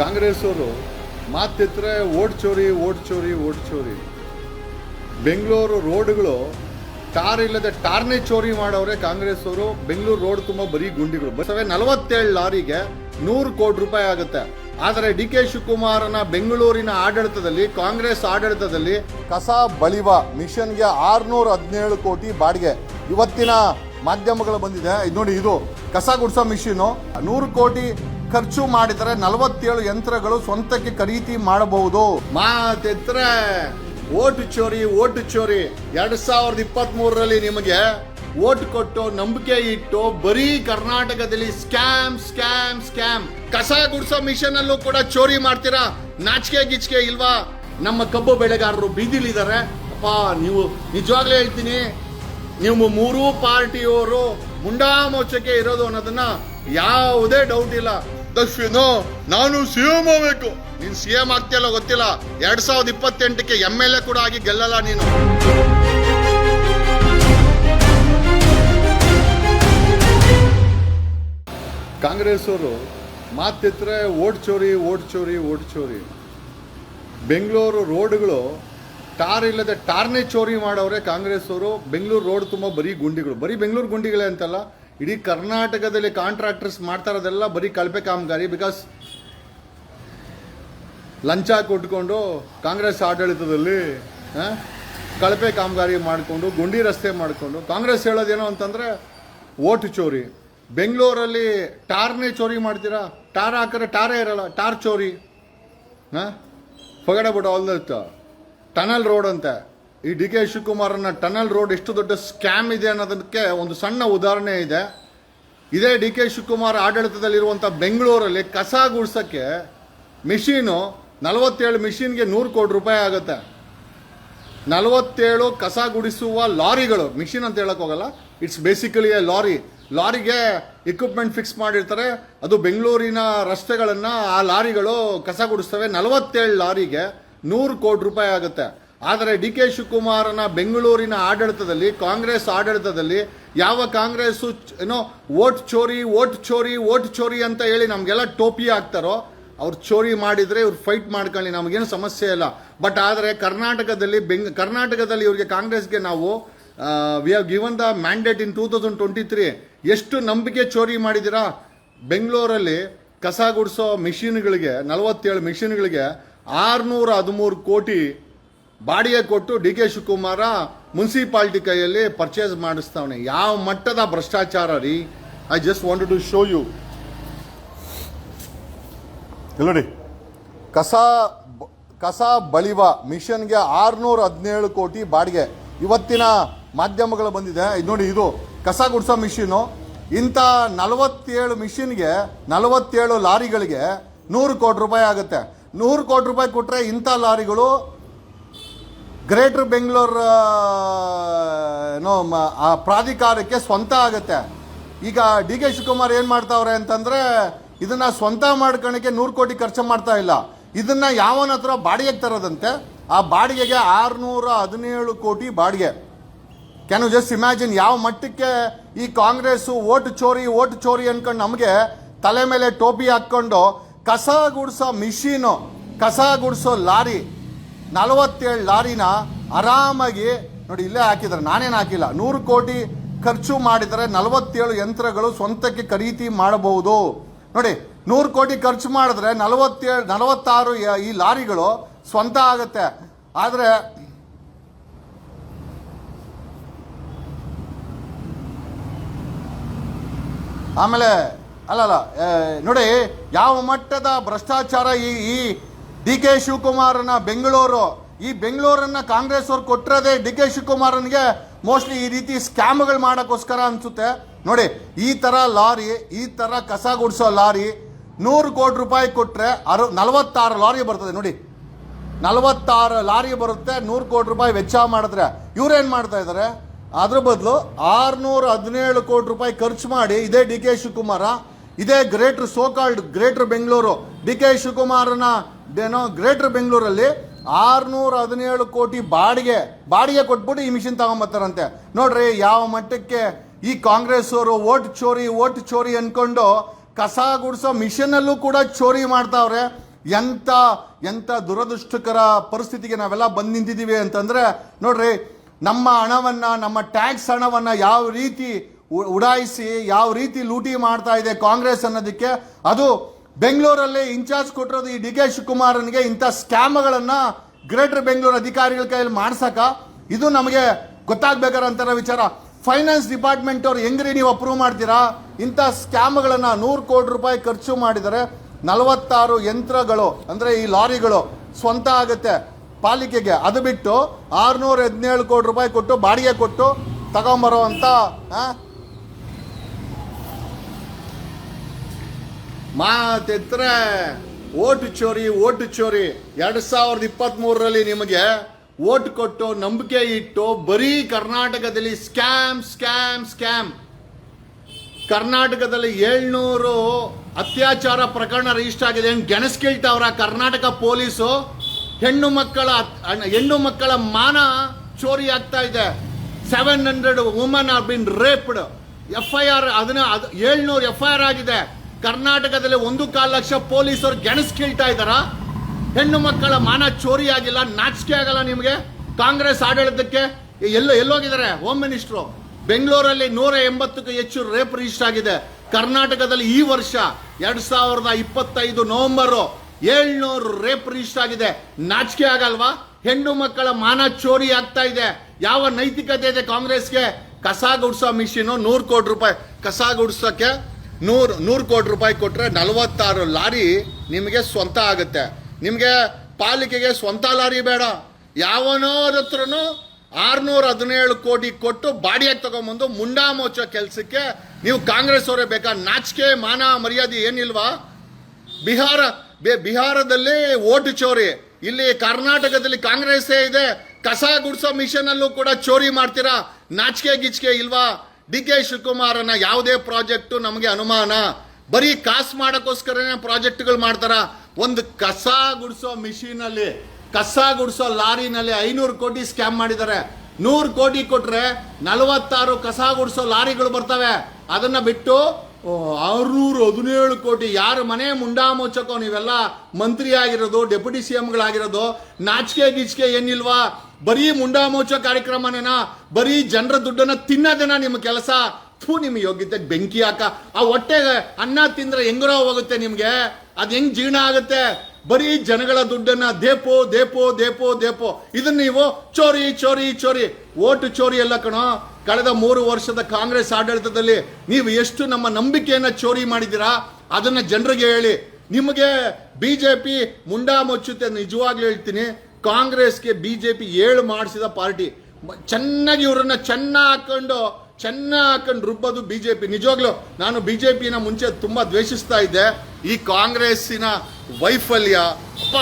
ಕಾಂಗ್ರೆಸ್ ಅವರು ಮಾತಿತ್ತರೆ ಓಟ್ ಚೋರಿ ಓಟ್ ಚೋರಿ ಓಟ್ ಚೋರಿ. ಬೆಂಗಳೂರು ರೋಡ್ಗಳು ಟಾರ್ ಇಲ್ಲದೆ ಟಾರ್ನೇ ಚೋರಿ ಮಾಡೋರೆ ಕಾಂಗ್ರೆಸ್ ಅವರು ಬೆಂಗಳೂರು ರೋಡ್ ತುಂಬ ಬರೀ ಗುಂಡಿಗಳು. ಬಸವೇ ನಲವತ್ತೇಳು ಲಾರಿಗೆ ನೂರು ಕೋಟಿ ರೂಪಾಯಿ ಆಗುತ್ತೆ. ಆದರೆ ಡಿ ಕೆ ಶಿವಕುಮಾರನ ಬೆಂಗಳೂರಿನ ಆಡಳಿತದಲ್ಲಿ, ಕಾಂಗ್ರೆಸ್ ಆಡಳಿತದಲ್ಲಿ ಕಸ ಬಳಿವ ಮಿಷನ್ಗೆ ಆರುನೂರ ಹದಿನೇಳು ಕೋಟಿ ಬಾಡಿಗೆ. ಇವತ್ತಿನ ಮಾಧ್ಯಮಗಳು ಬಂದಿದೆ. ಇದು ನೋಡಿ, ಇದು ಕಸ ಗುಡ್ಸೋ ಮಿಷಿನು ನೂರು ಕೋಟಿ ಖರ್ಚು ಮಾಡಿದರೆ ನಲವತ್ತೇಳು ಯಂತ್ರಗಳು ಸ್ವಂತಕ್ಕೆ ಖರೀದಿ ಮಾಡಬಹುದು. ಮಾತೆತ್ರೆ, ಓಟು ಚೋರಿ ಓಟು ಚೋರಿ. ಎರಡು ಸಾವಿರದ ಇಪ್ಪತ್ತ್ ಮೂರರಲ್ಲಿ ನಿಮಗೆ ಓಟ್ ಕೊಟ್ಟು ನಂಬಿಕೆ ಇಟ್ಟು ಬರೀ ಕರ್ನಾಟಕದಲ್ಲಿ ಸ್ಕ್ಯಾಮ್ ಸ್ಕ್ಯಾಮ್ ಸ್ಕ್ಯಾಮ್. ಕಸ ಗುಡ್ಸೋ ಮಿಷನ್ ಅಲ್ಲೂ ಕೂಡ ಚೋರಿ ಮಾಡ್ತೀರಾ? ನಾಚಿಕೆ ಗಿಚಿಕೆ ಇಲ್ವಾ? ನಮ್ಮ ಕಬ್ಬು ಬೆಳೆಗಾರರು ಬೀದಿಲಿದ್ದಾರೆ. ಅಪ್ಪ, ನೀವು ನಿಜವಾಗ್ಲೇ ಹೇಳ್ತೀನಿ, ನಿಮ್ಮ ಮೂರೂ ಪಾರ್ಟಿಯವರು ಮುಂಡಾಮೋಚಕ್ಕೆ ಇರೋದು ಅನ್ನೋದನ್ನ ಯಾವುದೇ ಡೌಟ್ ಇಲ್ಲ. ದಕ್ಷಿಣ, ನಾನು ಸಿ ಎಂ ಆಗಬೇಕು ನೀನ್ ಸಿ ಎಂ ಆಗ್ತಿಯಲ್ಲ ಗೊತ್ತಿಲ್ಲ? ಎರಡ್ ಸಾವಿರದ ಇಪ್ಪತ್ತೆಂಟಕ್ಕೆ ಎಂ ಎಲ್ ಎ ಕೂಡ ಆಗಿ ಗೆಲ್ಲಲ್ಲ ನೀನು. ಕಾಂಗ್ರೆಸ್ ಅವರು ಮಾತಿದ್ರೆ ಓಟ್ ಚೋರಿ ಓಟ್ ಚೋರಿ ಓಟ್ ಚೋರಿ. ಬೆಂಗಳೂರು ರೋಡ್ಗಳು ಟಾರ್ ಇಲ್ಲದೆ ಟಾರ್ನೇ ಚೋರಿ ಮಾಡೋರೆ ಕಾಂಗ್ರೆಸ್ ಅವರು. ಬೆಂಗಳೂರು ರೋಡ್ ತುಂಬ ಬರೀ ಗುಂಡಿಗಳು. ಬರೀ ಬೆಂಗಳೂರು ಗುಂಡಿಗಳೇ ಅಂತಲ್ಲ ಇಡೀ ಕರ್ನಾಟಕದಲ್ಲಿ ಕಾಂಟ್ರಾಕ್ಟರ್ಸ್ ಮಾಡ್ತಾ ಇರೋದೆಲ್ಲ ಬರೀ ಕಳಪೆ ಕಾಮಗಾರಿ ಬಿಕಾಸ್ ಲಂಚ ಕೊಟ್ಕೊಂಡು ಕಾಂಗ್ರೆಸ್ ಆಡಳಿತದಲ್ಲಿ ಕಳಪೆ ಕಾಮಗಾರಿ ಮಾಡಿಕೊಂಡು, ಗುಂಡಿ ರಸ್ತೆ ಮಾಡಿಕೊಂಡು, ಕಾಂಗ್ರೆಸ್ ಹೇಳೋದೇನೋ ಅಂತಂದರೆ ಓಟ್ ಚೋರಿ. ಬೆಂಗಳೂರಲ್ಲಿ ಟಾರ್ನೇ ಚೋರಿ ಮಾಡ್ತೀರಾ? ಟಾರ್ ಹಾಕಿದ್ರೆ ಟಾರೇ ಇರಲ್ಲ, ಟಾರ್ ಚೋರಿ. ಹಾಂ? ಪಗಡ ಬಿಡೋ ಆಲ್ ದಟ್ ಟನಲ್ ರೋಡ್ ಅಂತೆ. ಈ ಡಿ ಕೆ ಶಿವಕುಮಾರನ ಟನಲ್ ರೋಡ್ ಎಷ್ಟು ದೊಡ್ಡ ಸ್ಕ್ಯಾಮ್ ಇದೆ ಅನ್ನೋದಕ್ಕೆ ಒಂದು ಸಣ್ಣ ಉದಾಹರಣೆ ಇದೆ. ಇದೇ ಡಿ ಕೆ ಶಿವಕುಮಾರ್ ಆಡಳಿತದಲ್ಲಿರುವಂಥ ಬೆಂಗಳೂರಲ್ಲಿ ಕಸ ಗುಡ್ಸೋಕ್ಕೆ ಮಿಷಿನು ನಲವತ್ತೇಳು ಮಿಷಿನ್ಗೆ ನೂರು ಕೋಟಿ ರೂಪಾಯಿ ಆಗುತ್ತೆ. ನಲವತ್ತೇಳು ಕಸ ಗುಡಿಸುವ ಲಾರಿಗಳು, ಮಿಷಿನ್ ಅಂತ ಹೇಳಕ್ ಹೋಗಲ್ಲ, ಇಟ್ಸ್ ಬೇಸಿಕಲಿ ಎ ಲಾರಿ. ಲಾರಿಗೆ ಇಕ್ವಿಪ್ಮೆಂಟ್ ಫಿಕ್ಸ್ ಮಾಡಿರ್ತಾರೆ. ಅದು ಬೆಂಗಳೂರಿನ ರಸ್ತೆಗಳನ್ನು ಆ ಲಾರಿಗಳು ಕಸ ಗುಡಿಸ್ತವೆ. ನಲವತ್ತೇಳು ಲಾರಿಗೆ ನೂರು ಕೋಟಿ ರೂಪಾಯಿ ಆಗುತ್ತೆ. ಆದರೆ ಡಿ ಕೆ ಶಿವಕುಮಾರನ ಬೆಂಗಳೂರಿನ ಆಡಳಿತದಲ್ಲಿ, ಕಾಂಗ್ರೆಸ್ ಆಡಳಿತದಲ್ಲಿ ಯಾವ ಕಾಂಗ್ರೆಸ್ಸು ಏನೋ ಓಟ್ ಚೋರಿ ಓಟ್ ಚೋರಿ ಓಟ್ ಚೋರಿ ಅಂತ ಹೇಳಿ ನಮಗೆಲ್ಲ ಟೋಪಿ ಹಾಕ್ತಾರೋ, ಅವ್ರು ಚೋರಿ ಮಾಡಿದರೆ ಇವ್ರು ಫೈಟ್ ಮಾಡ್ಕೊಳ್ಳಿ, ನಮಗೇನು ಸಮಸ್ಯೆ ಇಲ್ಲ. ಬಟ್ ಆದರೆ ಕರ್ನಾಟಕದಲ್ಲಿ ಬೆಂಗ್, ಕರ್ನಾಟಕದಲ್ಲಿ ಇವರಿಗೆ ಕಾಂಗ್ರೆಸ್ಗೆ ನಾವು we have given the mandate in two thousand twenty three ಎಷ್ಟು ನಂಬಿಕೆ ಚೋರಿ ಮಾಡಿದ್ದೀರಾ? ಬೆಂಗಳೂರಲ್ಲಿ ಕಸ ಗುಡಿಸೋ ಮಿಷಿನ್ಗಳಿಗೆ, ನಲವತ್ತೇಳು ಮಿಷಿನ್ಗಳಿಗೆ ಆರುನೂರ ಹದಿಮೂರು ಕೋಟಿ ಬಾಡಿಗೆ ಕೊಟ್ಟು ಡಿ ಕೆ ಶಿವಕುಮಾರ ಮುನ್ಸಿಪಾಲ್ಟಿ ಕೈಯಲ್ಲಿ ಪರ್ಚೇಸ್ ಮಾಡಿಸ್ತಾವನೆ. ಯಾವ ಮಟ್ಟದ ಭ್ರಷ್ಟಾಚಾರ ರೀ? I just want to show you ನೋಡಿ. ಕಸ ಕಸ ಬಳಿವ ಮಿಷನ್ಗೆ ಆರುನೂರ ಹದಿನೇಳು ಕೋಟಿ ಬಾಡಿಗೆ. ಇವತ್ತಿನ ಮಾಧ್ಯಮಗಳು ಬಂದಿದೆ. ಇದು ನೋಡಿ, ಇದು ಕಸ ಗುಡಿಸೋ ಮಿಷಿನು ಇಂಥ ನಲವತ್ತೇಳು ಮಿಷಿನ್ಗೆ, ನಲವತ್ತೇಳು ಲಾರಿಗಳಿಗೆ ನೂರು ಕೋಟಿ ರೂಪಾಯಿ ಆಗುತ್ತೆ. ನೂರು ಕೋಟಿ ರೂಪಾಯಿ ಕೊಟ್ಟರೆ ಇಂಥ ಲಾರಿಗಳು ಗ್ರೇಟರ್ ಬೆಂಗಳೂರು ಏನೋ ಆ ಪ್ರಾಧಿಕಾರಕ್ಕೆ ಸ್ವಂತ ಆಗುತ್ತೆ. ಈಗ ಡಿ ಕೆ ಶಿವಕುಮಾರ್ ಏನು ಮಾಡ್ತಾವ್ರೆ ಅಂತಂದರೆ, ಇದನ್ನು ಸ್ವಂತ ಮಾಡ್ಕೊಳಕ್ಕೆ ನೂರು ಕೋಟಿ ಖರ್ಚು ಮಾಡ್ತಾ ಇಲ್ಲ. ಇದನ್ನು ಯಾವನ ಹತ್ರ ಬಾಡಿಗೆಗೆ ತರೋದಂತೆ, ಆ ಬಾಡಿಗೆಗೆ ಆರುನೂರ ಹದಿನೇಳು ಕೋಟಿ ಬಾಡಿಗೆ. ಕ್ಯಾನ್ ಯು ಜಸ್ಟ್ ಇಮ್ಯಾಜಿನ್ ಯಾವ ಮಟ್ಟಕ್ಕೆ ಈ ಕಾಂಗ್ರೆಸ್ಸು ಓಟ್ ಚೋರಿ ಓಟ್ ಚೋರಿ ಅನ್ಕೊಂಡು ನಮಗೆ ತಲೆ ಮೇಲೆ ಟೋಪಿ ಹಾಕ್ಕೊಂಡು ಕಸ ಗುಡಿಸೋ ಮಿಷೀನು, ಕಸ ಗುಡಿಸೋ ಲಾರಿ ನಲವತ್ತೇಳು ಲಾರಿನ ಆರಾಮಾಗಿ ನೋಡಿ ಇಲ್ಲೇ ಹಾಕಿದ್ದಾರೆ, ನಾನೇನು ಹಾಕಿಲ್ಲ. ನೂರು ಕೋಟಿ ಖರ್ಚು ಮಾಡಿದರೆ ನಲವತ್ತೇಳು ಯಂತ್ರಗಳು ಸ್ವಂತಕ್ಕೆ ಖರೀದಿ ಮಾಡಬಹುದು. ನೋಡಿ, ನೂರು ಕೋಟಿ ಖರ್ಚು ಮಾಡಿದ್ರೆ ನಲವತ್ತೇಳು, ನಲವತ್ತಾರು ಈ ಲಾರಿಗಳು ಸ್ವಂತ ಆಗುತ್ತೆ. ಆದರೆ ಆಮೇಲೆ ಅಲ್ಲಲ್ಲ ನೋಡಿ, ಯಾವ ಮಟ್ಟದ ಭ್ರಷ್ಟಾಚಾರ ಈ ಈ ಡಿ ಕೆ ಶಿವಕುಮಾರನ ಬೆಂಗಳೂರು. ಈ ಬೆಂಗಳೂರನ್ನ ಕಾಂಗ್ರೆಸ್ ಅವ್ರು ಕೊಟ್ಟಿರೋದೇ ಡಿ ಕೆ ಶಿವಕುಮಾರನಿಗೆ ಮೋಸ್ಟ್ಲಿ ಈ ರೀತಿ ಸ್ಕ್ಯಾಮ್ಗಳು ಮಾಡೋಕ್ಕೋಸ್ಕರ ಅನ್ಸುತ್ತೆ. ನೋಡಿ, ಈ ಥರ ಲಾರಿ, ಈ ಥರ ಕಸ ಗುಡಿಸೋ ಲಾರಿ ನೂರು ಕೋಟಿ ರೂಪಾಯಿ ಕೊಟ್ಟರೆ ಅರು, ನಲವತ್ತಾರು ಲಾರಿ ಬರ್ತದೆ. ನೋಡಿ, ನಲವತ್ತಾರು ಲಾರಿ ಬರುತ್ತೆ, ನೂರು ಕೋಟಿ ರೂಪಾಯಿ ವೆಚ್ಚ ಮಾಡಿದ್ರೆ. ಇವ್ರೇನು ಮಾಡ್ತಾ ಇದ್ದಾರೆ ಅದ್ರ ಬದಲು ಆರ್ನೂರ ಹದಿನೇಳು ಕೋಟಿ ರೂಪಾಯಿ ಖರ್ಚು ಮಾಡಿ ಇದೇ ಡಿ ಕೆ ಶಿವಕುಮಾರ ಇದೇ greater so called, greater Bengaluru, D K ಶಿವಕುಮಾರನ ಏನೋ ಗ್ರೇಟರ್ ಬೆಂಗಳೂರಲ್ಲಿ ಆರ್ನೂರ ಹದಿನೇಳು ಕೋಟಿ ಬಾಡಿಗೆ ಬಾಡಿಗೆ ಕೊಟ್ಬಿಟ್ಟು ಈ ಮಿಷಿನ್ ತಗೊಂಬತ್ತಾರಂತೆ. ನೋಡ್ರಿ ಯಾವ ಮಟ್ಟಕ್ಕೆ ಈ ಕಾಂಗ್ರೆಸ್ ಅವರು ಓಟ್ ಚೋರಿ ಓಟ್ ಚೋರಿ ಅಂದ್ಕೊಂಡು ಕಸ ಗುಡಿಸೋ ಮಿಷಿನಲ್ಲೂ ಕೂಡ ಚೋರಿ ಮಾಡ್ತಾವ್ರೆ. ಎಂಥ ಎಂಥ ದುರದೃಷ್ಟಕರ ಪರಿಸ್ಥಿತಿಗೆ ನಾವೆಲ್ಲ ಬಂದು ನಿಂತಿದ್ದೀವಿ ಅಂತಂದರೆ, ನೋಡ್ರಿ ನಮ್ಮ ಹಣವನ್ನು, ನಮ್ಮ ಟ್ಯಾಕ್ಸ್ ಹಣವನ್ನು ಯಾವ ರೀತಿ ಉಡಾಯಿಸಿ ಯಾವ ರೀತಿ ಲೂಟಿ ಮಾಡ್ತಾ ಇದೆ ಕಾಂಗ್ರೆಸ್ ಅನ್ನೋದಕ್ಕೆ, ಅದು ಬೆಂಗಳೂರಲ್ಲಿ ಇನ್ಚಾರ್ಜ್ ಕೊಟ್ಟಿರೋದು ಈ ಡಿ ಕೆ ಶಿವಕುಮಾರನಿಗೆ ಇಂಥ ಸ್ಕ್ಯಾಮ್ಗಳನ್ನು ಗ್ರೇಟರ್ ಬೆಂಗಳೂರು ಅಧಿಕಾರಿಗಳ ಕೈಯಲ್ಲಿ ಮಾಡ್ಸಕ, ಇದು ನಮಗೆ ಗೊತ್ತಾಗಬೇಕಾರಂತ ವಿಚಾರ. ಫೈನಾನ್ಸ್ ಡಿಪಾರ್ಟ್ಮೆಂಟ್ ಅವ್ರು ಹೆಂಗ್ರಿ ನೀವು ಅಪ್ರೂವ್ ಮಾಡ್ತೀರಾ? ಇಂಥ ಸ್ಕ್ಯಾಮ್ಗಳನ್ನು ನೂರು ಕೋಟಿ ರೂಪಾಯಿ ಖರ್ಚು ಮಾಡಿದರೆ ನಲವತ್ತಾರು ಯಂತ್ರಗಳು, ಅಂದರೆ ಈ ಲಾರಿಗಳು ಸ್ವಂತ ಆಗುತ್ತೆ ಪಾಲಿಕೆಗೆ. ಅದು ಬಿಟ್ಟು ಆರುನೂರ ಹದಿನೇಳು ಕೋಟಿ ರೂಪಾಯಿ ಕೊಟ್ಟು ಬಾಡಿಗೆ ಕೊಟ್ಟು ತಗೊಂಬರೋ ಅಂತ ಮಾತೆತ್ರೆ, ಓಟು ಚೋರಿ ಓಟು ಚೋರಿ. ಎರಡು ಸಾವಿರದ ಇಪ್ಪತ್ತ್ಮೂರರಲ್ಲಿ ನಿಮಗೆ ಓಟ್ ಕೊಟ್ಟು ನಂಬಿಕೆ ಇಟ್ಟು ಬರೀ ಕರ್ನಾಟಕದಲ್ಲಿ ಸ್ಕ್ಯಾಮ್ ಸ್ಕ್ಯಾಮ್ ಸ್ಕ್ಯಾಮ್. ಕರ್ನಾಟಕದಲ್ಲಿ ಏಳ್ನೂರು ಅತ್ಯಾಚಾರ ಪ್ರಕರಣ ರಿಜಿಸ್ಟರ್ ಆಗಿದೆ. ಏನು ಗೆಣಸ್ಕಿಳ್ತಾವ್ರ ಕರ್ನಾಟಕ ಪೊಲೀಸು? ಹೆಣ್ಣು ಮಕ್ಕಳ ಹೆಣ್ಣು ಮಕ್ಕಳ ಮಾನ ಚೋರಿ ಆಗ್ತಾ ಇದೆ. Seven hundred woman are been raped F I R ಅದನ್ನ ಅದು ಏಳ್ನೂರು ಎಫ್ ಐ ಆರ್ ಆಗಿದೆ. ಕರ್ನಾಟಕದಲ್ಲಿ ಒಂದು ಕಾಲು ಲಕ್ಷ ಪೊಲೀಸರು ಗೆಣಸ್ಕಿಳ್ತಾ ಇದ್ದಾರಾ? ಹೆಣ್ಣು ಮಕ್ಕಳ ಮಾನ ಚೋರಿ ಆಗಿಲ್ಲ, ನಾಚಿಕೆ ಆಗಲ್ಲ ನಿಮಗೆ? ಕಾಂಗ್ರೆಸ್ ಆಡಳಿತಕ್ಕೆ ಎಲ್ಲೋ ಎಲ್ಲೋಗಿದ್ದಾರೆ ಹೋಮ್ ಮಿನಿಸ್ಟ್ರು ಬೆಂಗಳೂರಲ್ಲಿ ನೂರ ಎಂಬತ್ತಕ್ಕೂ ಹೆಚ್ಚು ರೇಪ್ ರಿಜಿಸ್ಟರ್ ಆಗಿದೆ. ಕರ್ನಾಟಕದಲ್ಲಿ ಈ ವರ್ಷ ಎರಡು ಸಾವಿರದ ಇಪ್ಪತ್ತೈದು ನವೆಂಬರು ಏಳ್ನೂರು ರೇಪ್ ರಿಜಿಸ್ಟರ್ ಆಗಿದೆ. ನಾಚಿಕೆ ಆಗಲ್ವಾ? ಹೆಣ್ಣು ಮಕ್ಕಳ ಮಾನ ಚೋರಿ ಆಗ್ತಾ ಇದೆ. ಯಾವ ನೈತಿಕತೆ ಇದೆ ಕಾಂಗ್ರೆಸ್ಗೆ? ಕಸ ಗುಡ್ಸೋ ಮಿಷಿನು ನೂರು ಕೋಟಿ ರೂಪಾಯಿ ಕಸ ಗುಡ್ಸೋಕ್ಕೆ ನೂರು ನೂರು ಕೋಟಿ ರೂಪಾಯಿ ಕೊಟ್ಟರೆ ನಲವತ್ತಾರು ಲಾರಿ ನಿಮಗೆ ಸ್ವಂತ ಆಗುತ್ತೆ. ನಿಮಗೆ ಪಾಲಿಕೆಗೆ ಸ್ವಂತ ಲಾರಿ ಬೇಡ. ಯಾವನೋರ ಆರುನೂರ ಹದಿನೇಳು ಕೋಟಿ ಕೊಟ್ಟು ಬಾಡಿಯಾಗಿ ತಗೊಂಬಂದು ಮುಂಡಾ ಮೋಚೋ ಕೆಲಸಕ್ಕೆ ನೀವು ಕಾಂಗ್ರೆಸ್ ಅವರೇ ಬೇಕಾ? ನಾಚಿಕೆ, ಮಾನ, ಮರ್ಯಾದೆ ಏನಿಲ್ವಾ? ಬಿಹಾರ, ಬೇ, ಬಿಹಾರದಲ್ಲಿ ಓಟು ಚೋರಿ. ಇಲ್ಲಿ ಕರ್ನಾಟಕದಲ್ಲಿ ಕಾಂಗ್ರೆಸ್ಸೇ ಇದೆ. ಕಸ ಗುಡ್ಸೋ ಮಿಷನ್ ಅಲ್ಲೂ ಕೂಡ ಚೋರಿ ಮಾಡ್ತೀರಾ? ನಾಚಿಕೆ, ಗಿಚಿಕೆ ಇಲ್ವಾ? ಡಿ ಕೆ ಶಿವಕುಮಾರನ ಯಾವುದೇ ಪ್ರಾಜೆಕ್ಟು ನಮಗೆ ಅನುಮಾನ, ಬರೀ ಕಾಸು ಮಾಡೋಕ್ಕೋಸ್ಕರನೇ ಪ್ರಾಜೆಕ್ಟ್ಗಳು ಮಾಡ್ತಾರ? ಒಂದು ಕಸ ಗುಡಿಸೋ ಮಿಷಿನಲ್ಲಿ, ಕಸ ಗುಡಿಸೋ ಲಾರಿನಲ್ಲಿ ಐನೂರು ಕೋಟಿ ಸ್ಕ್ಯಾಮ್ ಮಾಡಿದ್ದಾರೆ. ನೂರು ಕೋಟಿ ಕೊಟ್ಟರೆ ನಲವತ್ತಾರು ಕಸ ಗುಡಿಸೋ ಲಾರಿಗಳು ಬರ್ತವೆ. ಅದನ್ನು ಬಿಟ್ಟು ಆರುನೂರು ಹದಿನೇಳು ಕೋಟಿ. ಯಾರ ಮನೆ ಮುಂಡಾಮೋಚಕೋ, ನೀವೆಲ್ಲ ಮಂತ್ರಿ ಆಗಿರೋದು ಡೆಪ್ಯೂಟಿ ಸಿ ಎಂಗಳಾಗಿರೋದು ನಾಚಿಕೆ ಗೀಚಿಕೆ ಏನಿಲ್ವಾ? ಬರೀ ಮುಂಡಾ ಮುಚ್ಚೋ ಕಾರ್ಯಕ್ರಮನೇನಾ? ಬರೀ ಜನರ ದುಡ್ಡನ್ನ ತಿನ್ನೋದೇನಾ ನಿಮ್ಮ ಕೆಲಸ? ಥೂ, ನಿಮ್ಮ ಯೋಗ್ಯತೆ ಬೆಂಕಿ ಹಾಕ. ಆ ಹೊಟ್ಟೆಗೆ ಅನ್ನ ತಿಂದ್ರೆ ಹೆಂಗರೋ ಹೋಗುತ್ತೆ ನಿಮಗೆ? ಅದು ಹೆಂಗ್ ಜೀರ್ಣ ಆಗುತ್ತೆ? ಬರೀ ಜನಗಳ ದುಡ್ಡನ್ನ ದೇಪೋ ದೇಪೋ ದೇಪೋ ದೇಪೋ. ಇದನ್ನ ನೀವು ಚೋರಿ ಚೋರಿ ಚೋರಿ. ಓಟು ಚೋರಿ ಎಲ್ಲ ಕಣೋ. ಕಳೆದ ಮೂರು ವರ್ಷದ ಕಾಂಗ್ರೆಸ್ ಆಡಳಿತದಲ್ಲಿ ನೀವು ಎಷ್ಟು ನಮ್ಮ ನಂಬಿಕೆಯನ್ನ ಚೋರಿ ಮಾಡಿದ್ದೀರಾ? ಅದನ್ನ ಜನರಿಗೆ ಹೇಳಿ. ನಿಮಗೆ ಬಿಜೆಪಿ ಮುಂಡಾ ಮುಚ್ಚುತ್ತೆ ನಿಜವಾಗ್ಲೂ ಹೇಳ್ತೀನಿ. ಕಾಂಗ್ರೆಸ್ಗೆ ಬಿಜೆಪಿ ಏಳು ಮಾಡಿಸಿದ ಪಾರ್ಟಿ. ಚೆನ್ನಾಗಿ ಇವರನ್ನ ಚೆನ್ನಾಗಿ ಹಾಕೊಂಡು ಚೆನ್ನ ಹಾಕೊಂಡು ರುಬ್ಬೋದು ಪಿ ನಿಜವಾಗ್ಲೂ ನಾನು ಬಿ ಜೆ ಪಿನ ಮುಂಚೆ ತುಂಬ ದ್ವೇಷಿಸ್ತಾ ಇದ್ದೆ. ಈ ಕಾಂಗ್ರೆಸ್ಸಿನ ವೈಫಲ್ಯ, ಅಪ್ಪ.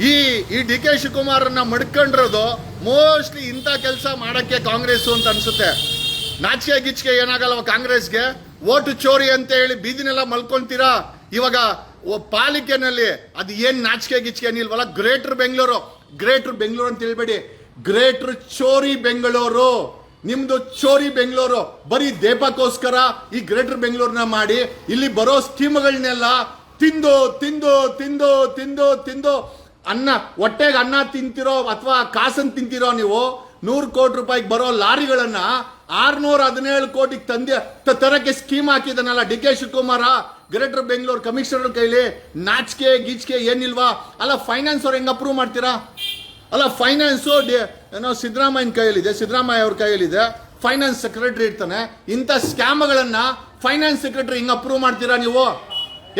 ಈ ಈ ಡಿ ಕೆ ಶಿವಕುಮಾರನ್ನ ಮಡ್ಕೊಂಡಿರೋದು ಮೋಸ್ಟ್ಲಿ ಇಂಥ ಕೆಲಸ ಮಾಡೋಕ್ಕೆ ಕಾಂಗ್ರೆಸ್ಸು ಅಂತ ಅನಿಸುತ್ತೆ. ನಾಚಿಕೆ ಗಿಚ್ಕೆ ಏನಾಗಲ್ಲ ಕಾಂಗ್ರೆಸ್ಗೆ? ಓಟು ಚೋರಿ ಅಂತ ಹೇಳಿ ಬೀದಿನೆಲ್ಲ ಮಲ್ಕೊಂತೀರಾ? ಇವಾಗ ಪಾಲಿಕೆನಲ್ಲಿ ಅದು ಏನು ನಾಚಿಕೆ ಗಿಚ್ಕೆ ಏನಿಲ್ವಲ್ಲ? ಗ್ರೇಟರ್ ಬೆಂಗಳೂರು. ಗ್ರೇಟರ್ ಬೆಂಗಳೂರು ಅಂತ ಹೇಳ್ಬೇಡಿ. ಗ್ರೇಟರ್ ಚೋರಿ ಬೆಂಗಳೂರು. ನಿಮ್ದು ಚೋರಿ ಬೆಂಗಳೂರು. ಬರೀ ದೇಪಕ್ಕೋಸ್ಕರ ಈ ಗ್ರೇಟರ್ ಬೆಂಗಳೂರನ್ನ ಮಾಡಿ, ಇಲ್ಲಿ ಬರೋ ಸ್ಕೀಮ್ಗಳನ್ನೆಲ್ಲ ತಿಂದು ತಿಂದು ತಿಂದು ತಿಂದು ತಿಂದು ಅನ್ನ, ಹೊಟ್ಟೆಗೆ ಅನ್ನ ತಿಂತಿರೋ ಅಥವಾ ಕಾಸನ್ ತಿಂತಿರೋ ನೀವು ನೂರು ಕೋಟಿ ರೂಪಾಯಿಗೆ ಬರೋ ಲಾರಿಗಳನ್ನ ಆರ್ನೂರ ಹದಿನೇಳು ಕೋಟಿಗೆ ತಂದೆ ತರಕ್ಕೆ scheme ಹಾಕಿದನಲ್ಲ D K Shivakumar, greater Bengaluru commissioner ಕೈಲಿ ನಾಚಿಕೆ, ಗೀಚಿಕೆ ಏನಿಲ್ವಾ? ಅಲ್ಲ ಫೈನಾನ್ಸ್ ಅವ್ರು ಹೆಂಗೆ ಅಪ್ರೂವ್ ಮಾಡ್ತೀರಾ? ಅಲ್ಲ ಫೈನಾನ್ಸು ಏನೋ ಸಿದ್ದರಾಮಯ್ಯನ ಕೈಯಲ್ಲಿದೆ, ಸಿದ್ದರಾಮಯ್ಯ ಅವ್ರ ಕೈಯಲ್ಲಿದೆ. ಫೈನಾನ್ಸ್ ಸೆಕ್ರೆಟರಿ ಇರ್ತಾನೆ. ಇಂಥ ಸ್ಕ್ಯಾಮ್ಗಳನ್ನ ಫೈನಾನ್ಸ್ ಸೆಕ್ರೆಟರಿ ಹಿಂಗೆ ಅಪ್ರೂವ್ ಮಾಡ್ತೀರಾ ನೀವು?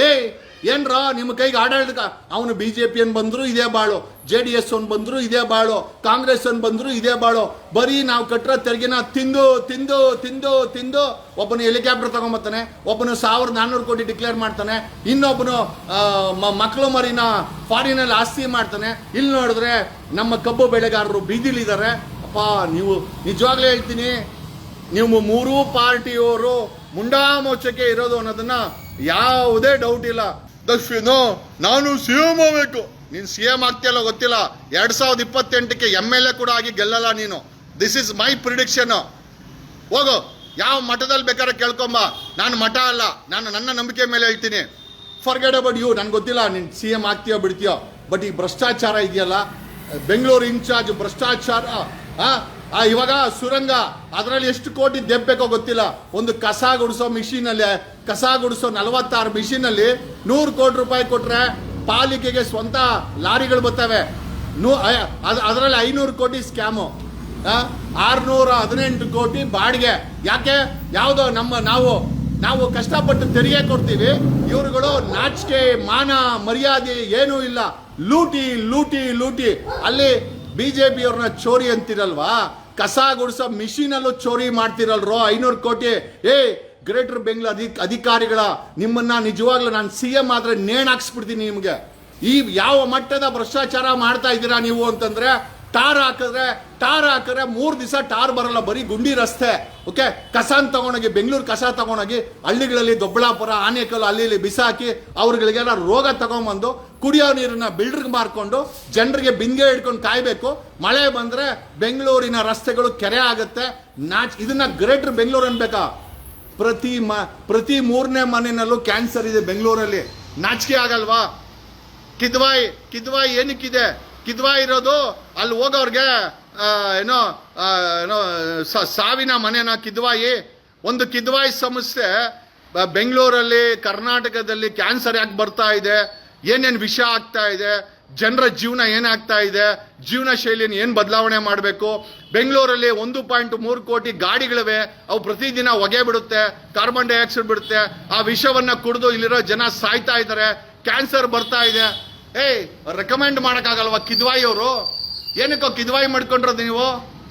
ಏಯ್ ಏನ್ರ ನಿಮ್ಮ ಕೈಗೆ ಆಡಳಿತ ಅವನು ಬಿ ಜೆ ಪಿ ಅನ್ ಬಂದ್ರು ಇದೇ ಬಾಳು ಜೆ ಡಿ ಎಸ್ ಅನ್ ಬಂದ್ರು ಇದೇ ಬಾಳು ಕಾಂಗ್ರೆಸ್ ಅನ್ ಬಂದ್ರು ಇದೇ ಬಾಳು. ಬರೀ ನಾವು ಕಟ್ಟಿರೋ ತೆರಿಗೆನ ತಿಂದು ತಿಂದು ತಿಂದು ತಿಂದು ಒಬ್ಬನು ಹೆಲಿಕಾಪ್ಟರ್ ತಗೊಂಬತ್ತಾನೆ, ಒಬ್ಬನು ಸಾವಿರದ ನಾನ್ನೂರು ಕೋಟಿ ಡಿಕ್ಲೇರ್ ಮಾಡ್ತಾನೆ, ಇನ್ನೊಬ್ಬನು ಮಕ್ಕಳು ಮರಿನ ಫಾರಿನಲ್ಲಿ ಆಸ್ತಿ ಮಾಡ್ತಾನೆ. ಇಲ್ಲಿ ನೋಡಿದ್ರೆ ನಮ್ಮ ಕಬ್ಬು ಬೆಳೆಗಾರರು ಬೀದಿಲಿದ್ದಾರೆ ಅಪ್ಪ, ನೀವು ನಿಜವಾಗ್ಲೇ ಹೇಳ್ತೀನಿ ನೀವು ಮೂರೂ ಪಾರ್ಟಿಯವರು ಮುಂಡಾಮೋಚಕ್ಕೆ ಇರೋದು ಅನ್ನೋದನ್ನ ಯಾವುದೇ ಡೌಟ್ ಇಲ್ಲ. ದಕ್ಷಿಣ ನಾನು ಸಿ ಎಂ ಆಗಬೇಕು ನೀನು ಸಿ ಎಂ ಆಗ್ತಿಯಲ್ಲ ಗೊತ್ತಿಲ್ಲ. ಎರಡ್ ಸಾವಿರದ ಇಪ್ಪತ್ತೆಂಟಕ್ಕೆ ಎಂ ಎಲ್ ಎ ಕೂಡ ಆಗಿ ಗೆಲ್ಲಲ್ಲ ನೀನು. ದಿಸ್ ಇಸ್ ಮೈ ಪ್ರಿಡಿಕ್ಷನ್ ಹೋಗು. ಯಾವ ಮಠದಲ್ಲಿ ಬೇಕಾದ್ರೆ ಕೇಳ್ಕೊಂಬ. ನಾನು ಮಠ ಅಲ್ಲ. ನಾನು ನನ್ನ ನಂಬಿಕೆ ಮೇಲೆ ಹೇಳ್ತೀನಿ. ಫರ್ಗೆಟ್ ಅಬೌಟ್ ಯು ನನ್ಗೆ ಗೊತ್ತಿಲ್ಲ ನೀನು ಸಿ ಎಂ ಆಗ್ತೀಯೋ ಬಿಡ್ತೀಯೋ. ಬಟ್ ಈ ಭ್ರಷ್ಟಾಚಾರ ಇದೆಯಲ್ಲ? ಬೆಂಗಳೂರು ಇನ್ಚಾರ್ಜ್ ಭ್ರಷ್ಟಾಚಾರ ಆ, ಇವಾಗ ಸುರಂಗ. ಅದರಲ್ಲಿ ಎಷ್ಟು ಕೋಟಿ ದೆಬ್ಬೇಕೋ ಗೊತ್ತಿಲ್ಲ. ಒಂದು ಕಸ ಗುಡಿಸೋ ಮಿಷಿನಲ್ಲಿ ಕಸ ಗುಡಿಸೋ ನಲವತ್ತಾರು ಮಿಷಿನಲ್ಲಿ ನೂರು ಕೋಟಿ ರೂಪಾಯಿ ಕೊಟ್ರೆ ಪಾಲಿಕೆಗೆ ಸ್ವಂತ ಲಾರಿಗಳು ಬರ್ತವೆ. ನೂ ಅದರಲ್ಲಿ ಐನೂರು ಕೋಟಿ ಸ್ಕ್ಯಾಮು. ಆರುನೂರ ಹದಿನೆಂಟು ಕೋಟಿ ಬಾಡಿಗೆ. ಯಾಕೆ? ಯಾವುದೋ ನಮ್ಮ ನಾವು ನಾವು ಕಷ್ಟಪಟ್ಟು ತೆರಿಗೆ ಕೊಡ್ತೀವಿ. ಇವರುಗಳು ನಾಚಿಕೆ, ಮಾನ, ಮರ್ಯಾದೆ ಏನೂ ಇಲ್ಲ. ಲೂಟಿ ಲೂಟಿ ಲೂಟಿ. ಅಲ್ಲಿ ಬಿಜೆಪಿ ಪಿಯವ್ರನ್ನ ಚೋರಿ ಅಂತಿರಲ್ವಾ? ಕಸ ಗುಡಿಸೋ ಮಿಷಿನಲ್ಲೂ ಚೋರಿ ಮಾಡ್ತಿರಲ್ರೋ ಐನೂರು ಕೋಟಿ? ಏ ಗ್ರೇಟರ್ ಬೆಂಗಳೂರು ಅಧಿ, ಅಧಿಕಾರಿಗಳ ನಿಮ್ಮನ್ನ ನಿಜವಾಗ್ಲೂ ನಾನು ಸಿ ಎಂ ಆದ್ರೆ ನೇಣಾಕ್ಸ್ಬಿಡ್ತೀನಿ ನಿಮಗೆ. ಈ ಯಾವ ಮಟ್ಟದ ಭ್ರಷ್ಟಾಚಾರ ಮಾಡ್ತಾ ಇದ್ದೀರಾ ನೀವು ಅಂತಂದ್ರೆ, ಟಾರ್ ಹಾಕಿದ್ರೆ ಟಾರ್ ಹಾಕಿದ್ರೆ ಮೂರು ದಿವಸ ಟಾರ್ ಬರಲ್ಲ, ಬರೀ ಗುಂಡಿ ರಸ್ತೆ, ಓಕೆ? ಕಸಾನ್ ತಗೊಂಡೋಗಿ, ಬೆಂಗಳೂರು ಕಸ ತಗೊಂಡೋಗಿ ಹಳ್ಳಿಗಳಲ್ಲಿ ದೊಬ್ಬಳಾಪುರ ಆನೇಕಲ್ಲು ಅಲ್ಲಿ ಇಲ್ಲಿ ಬಿಸಾಕಿ ಅವ್ರುಗಳಿಗೆಲ್ಲ ರೋಗ ತಗೊಂಬಂದು ಕುಡಿಯೋ ನೀರನ್ನ ಬಿಲ್ಡ್ರಿಗೆ ಮಾರ್ಕೊಂಡು ಜನರಿಗೆ ಬಿಂದಿಗೆ ಹಿಡ್ಕೊಂಡು ಕಾಯಬೇಕು. ಮಳೆ ಬಂದ್ರೆ ಬೆಂಗಳೂರಿನ ರಸ್ತೆಗಳು ಕೆರೆ ಆಗುತ್ತೆ. ನಾಚ್, ಇದನ್ನ ಗ್ರೇಟರ್ ಬೆಂಗಳೂರು ಅನ್ಬೇಕಾ? ಪ್ರತಿ ಮ, ಪ್ರತಿ ಮೂರನೇ ಮನೆಯಲ್ಲೂ ಕ್ಯಾನ್ಸರ್ ಇದೆ ಬೆಂಗಳೂರಲ್ಲಿ. ನಾಚಿಕೆ ಆಗಲ್ವಾ? ಕಿದ್ವಾಯಿ ಕಿದ್ವಾಯಿ ಏನಕ್ಕಿದೆ? ಕಿದ್ವಾಯಿ ಇರೋದು ಅಲ್ಲಿ ಹೋಗೋರ್ಗೆ ಏನೋ ಏನೋ ಸಾವಿನ ಮನೆನ ಕಿದ್ವಾಯಿ. ಒಂದು ಕಿದ್ವಾಯಿ ಸಮಸ್ಯೆ ಬೆಂಗಳೂರಲ್ಲಿ, ಕರ್ನಾಟಕದಲ್ಲಿ ಕ್ಯಾನ್ಸರ್ ಯಾಕೆ ಬರ್ತಾ ಇದೆ? ಏನೇನು ವಿಷ ಆಗ್ತಾ ಇದೆ? ಜನರ ಜೀವನ ಏನಾಗ್ತಾ ಇದೆ, ಜೀವನ ಶೈಲಿಯನ್ನು ಏನು ಬದಲಾವಣೆ ಮಾಡಬೇಕು? ಬೆಂಗಳೂರಲ್ಲಿ ಒಂದು ಪಾಯಿಂಟ್ ಮೂರು ಕೋಟಿ ಗಾಡಿಗಳಿವೆ, ಅವು ಪ್ರತಿದಿನ ಹೊಗೆ ಬಿಡುತ್ತೆ, ಕಾರ್ಬನ್ ಡೈಆಕ್ಸೈಡ್ ಬಿಡುತ್ತೆ, ಆ ವಿಷವನ್ನು ಕುಡಿದು ಇಲ್ಲಿರೋ ಜನ ಸಾಯ್ತಾ ಇದ್ದಾರೆ, ಕ್ಯಾನ್ಸರ್ ಬರ್ತಾ ಇದೆ. ಏಯ್ ರೆಕಮೆಂಡ್ ಮಾಡೋಕ್ಕಾಗಲ್ವ ಕಿದ್ವಾಯಿ ಅವರು? ಏನಕ್ಕೋ ಕಿದ್ವಾಯಿ ಮಾಡ್ಕೊಂಡಿರೋದು ನೀವು?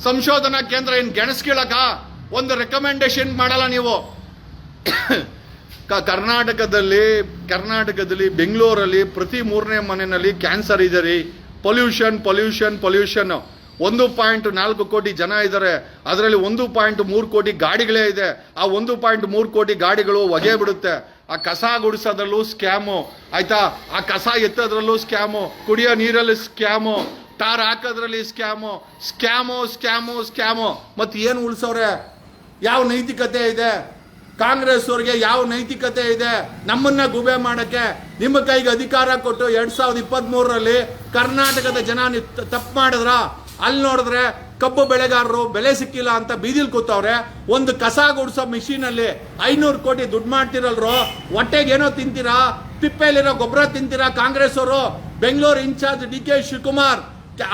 ಸಂಶೋಧನಾ ಕೇಂದ್ರ ಏನು ಗೆಣಸ್ಕೀಳಕ ಒಂದು ರೆಕಮೆಂಡೇಶನ್ ಮಾಡಲ್ಲ ನೀವು. ಕರ್ನಾಟಕದಲ್ಲಿ ಕರ್ನಾಟಕದಲ್ಲಿ ಬೆಂಗಳೂರಲ್ಲಿ ಪ್ರತಿ ಮೂರನೇ ಮನೆಯಲ್ಲಿ ಕ್ಯಾನ್ಸರ್ ಇದೆ ರೀ ಪೊಲ್ಯೂಷನ್ ಪೊಲ್ಯೂಷನ್ ಪೊಲ್ಯೂಷನ್ ಒಂದು ಪಾಯಿಂಟ್ ನಾಲ್ಕು ಕೋಟಿ ಜನ ಇದ್ದಾರೆ ಅದರಲ್ಲಿ ಒಂದು ಪಾಯಿಂಟ್ ಮೂರು ಕೋಟಿ ಗಾಡಿಗಳೇ ಇದೆ. ಆ ಒಂದು ಪಾಯಿಂಟ್ ಮೂರು ಕೋಟಿ ಗಾಡಿಗಳು ಒಗೆ ಬಿಡುತ್ತೆ. ಆ ಕಸ ಗುಡಿಸೋದ್ರಲ್ಲೂ ಸ್ಕ್ಯಾಮು ಆಯ್ತಾ? ಆ ಕಸ ಎತ್ತೋದ್ರಲ್ಲೂ ಸ್ಕ್ಯಾಮು ಕುಡಿಯೋ ನೀರಲ್ಲಿ ಸ್ಕ್ಯಾಮು ಟಾರ್ ಹಾಕೋದ್ರಲ್ಲಿ ಸ್ಕ್ಯಾಮು ಸ್ಕ್ಯಾಮು ಸ್ಕ್ಯಾಮು ಸ್ಕ್ಯಾಮು ಮತ್ತೆ ಏನು ಉಳಿಸೋರೆ ಯಾವ ನೈತಿಕತೆ ಇದೆ? ಕಾಂಗ್ರೆಸ್ ಅವ್ರಿಗೆ ಯಾವ ನೈತಿಕತೆ ಇದೆ ನಮ್ಮನ್ನ ಗುಬೆ ಮಾಡಕ್ಕೆ ನಿಮ್ಮ ಕೈಗೆ ಅಧಿಕಾರ ಕೊಟ್ಟು ಎರಡ್ ಸಾವಿರದ ಇಪ್ಪತ್ತ್ ಮೂರರಲ್ಲಿ ಕರ್ನಾಟಕದ ಜನ ತಪ್ಪು ಮಾಡಿದ್ರ ಅಲ್ಲಿ ನೋಡಿದ್ರೆ ಕಬ್ಬು ಬೆಳೆಗಾರರು ಬೆಲೆ ಸಿಕ್ಕಿಲ್ಲ ಅಂತ ಬೀದಿಲ್ ಕೂತವ್ರೆ. ಒಂದು ಕಸ ಗುಡಿಸೋ ಮಿಷಿನ್ ಅಲ್ಲಿ ಐನೂರು ಕೋಟಿ ದುಡ್ಡು ಮಾಡ್ತಿರಲ್ರು, ಹೊಟ್ಟೆಗೆ ಏನೋ ತಿಂತೀರಾ ತಿಪ್ಪೆಲಿರೋ ಗೊಬ್ಬರ ತಿಂತೀರಾ ಕಾಂಗ್ರೆಸ್ ಅವರು Bengaluru in charge D K Shivakumar.